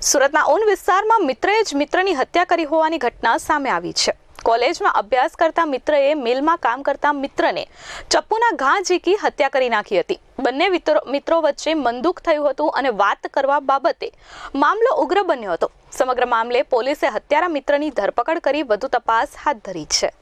સુરતના ઓન વિસ્તારમાં મિત્રએ જ મિત્રની હત્યા કરી હોવાની ઘટના સામે આવી છે. કોલેજમાં અભ્યાસ કરતા મિત્રએ મિલમાં કામ કરતા મિત્રને ચપ્પુના ઘા ઝીકી હત્યા કરી નાખી હતી. બંને મિત્રો વચ્ચે મંદુક થયું હતું અને વાત કરવા બાબતે મામલો ઉગ્ર બન્યો હતો. સમગ્ર મામલે પોલીસે હત્યારા મિત્રની ધરપકડ કરી વધુ તપાસ હાથ ધરી છે.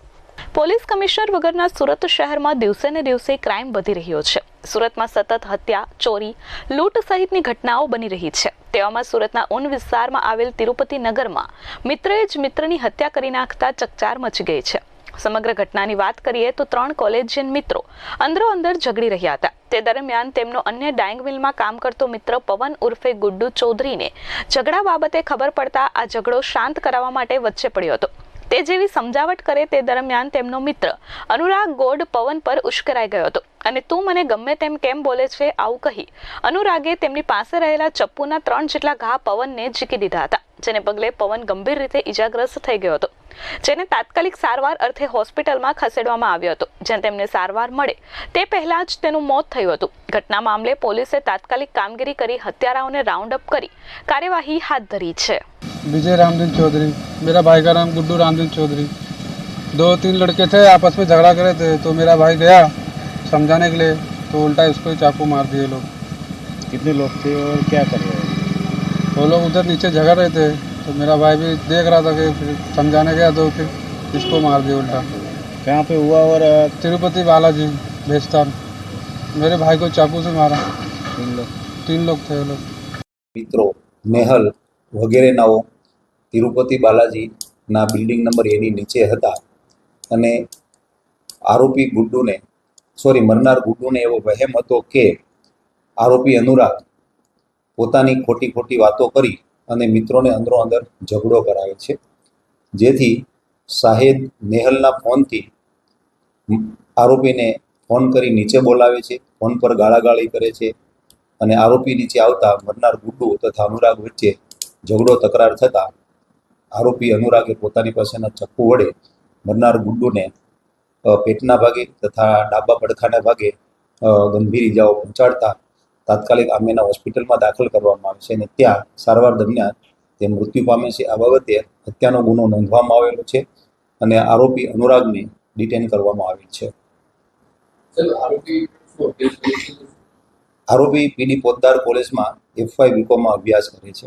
પોલીસ કમિશનર વગરના સુરત શહેરમાં દિવસે ને દિવસે ક્રાઇમ વધી રહ્યો છે. સુરતમાં સતત હત્યા, ચોરી, લૂંટ સહિતની ઘટનાઓ બની રહી છે. તેવામાં સુરતના ઉન વિસ્તારમાં આવેલ તિરુપતિ નગરમાં મિત્રએ જ મિત્રની હત્યા કરી નાખતા ચકચાર મચી ગઈ છે. સમગ્ર ઘટનાની વાત કરીએ તો ત્રણ કોલેજિયન મિત્રો અંદરો અંદર ઝઘડી રહ્યા હતા. તે દરમિયાન તેમનો અન્ય ડાઇંગ મિલમાં કામ કરતો મિત્ર પવન ઉર્ફે ગુડ્ડુ ચૌધરીને ઝઘડા બાબતે ખબર પડતા આ ઝઘડો શાંત કરાવવા માટે વચ્ચે પડ્યો હતો. તે જેવી સમજાવટ કરે તે દરમિયાન તેમનો મિત્ર અનુરાગ ગોડ પવન પર ઉશ્કેરાઈ ગયો હતો. અને તું મને ગમે તેમ કેમ બોલે છે આવું કહી અનુરાગે તેમની પાસે રહેલા ચપ્પુના ત્રણ જેટલા ઘા પવનને ઝીકી દીધા હતા, જેને પગલે પવન ગંભીર રીતે ઈજાગ્રસ્ત થઈ ગયો હતો, જેને તાત્કાલિક સારવાર અર્થે હોસ્પિટલમાં ખસેડવામાં આવ્યો હતો. જ્યાં તેમને સારવાર મળે તે પહેલા જ તેનું મોત થયું હતું. ઘટના મામલે પોલીસે તાત્કાલિક કામગીરી કરી હત્યારાઓને રાઉન્ડ અપ કરી કાર્યવાહી હાથ ધરી છે. विजय रामदीन चौधरी मेरा भाई का नाम गुड्डू रामदीन चौधरी दो तीन लड़के थे आपस में झगड़ा करे थे तो मेरा भाई गया समझाने के लिए तो उल्टा उसको ही चाकू मार दिए लोग कितने लोग थे और क्या कर रहे हैं वो लोग उधर नीचे झगड़ रहे थे तो मेरा भाई भी देख रहा था कि फिर समझाने गया तो फिर इसको मार दिया उल्टा कहाँ पे हुआ और अ, तिरुपति बालाजी भेस्तान मेरे भाई को चाकू से मारा तीन लोग तीन लोग थे वो लोग મિત્રો નેહલ વગેરેનાઓ તિરુપતિ બાલાજીના બિલ્ડિંગ નંબર એની નીચે હતા. અને આરોપી ગુડ્ડુને, સોરી, મરનાર ગુડ્ડુને એવો વહેમ હતો કે આરોપી અનુરાગ પોતાની ખોટી ખોટી વાતો કરી અને મિત્રોને અંદરો અંદર ઝઘડો કરાવે છે. જેથી શાહેદ નેહલના ફોનથી આરોપીને ફોન કરી નીચે બોલાવે છે, ફોન પર ગાળાગાળી કરે છે અને આરોપી નીચે આવતા મરનાર ગુડ્ડુ તથા અનુરાગ વચ્ચે ઝઘડો તકરાર થતા આરોપી અનુરાગે પોતાની પાસેના ચપ્પુ વડે મરનાર ગુડ્ડુને પેટના ભાગે તથા ડાબા પડખાના ભાગે ગંભીર ઇજાઓ પહોંચાડતા તાત્કાલિક આમેના હોસ્પિટલમાં દાખલ કરવામાં આવે છે અને ત્યાં સારવાર દરમિયાન તે મૃત્યુ પામે છે. આ બાબતે હત્યાનો ગુનો નોંધવામાં આવેલો છે અને આરોપી અનુરાગને ડિટેન કરવામાં આવેલ છે. આરોપી પીડી પોદ્દાર કોલેજમાં એફવાય બીકોમાં અભ્યાસ કરે છે.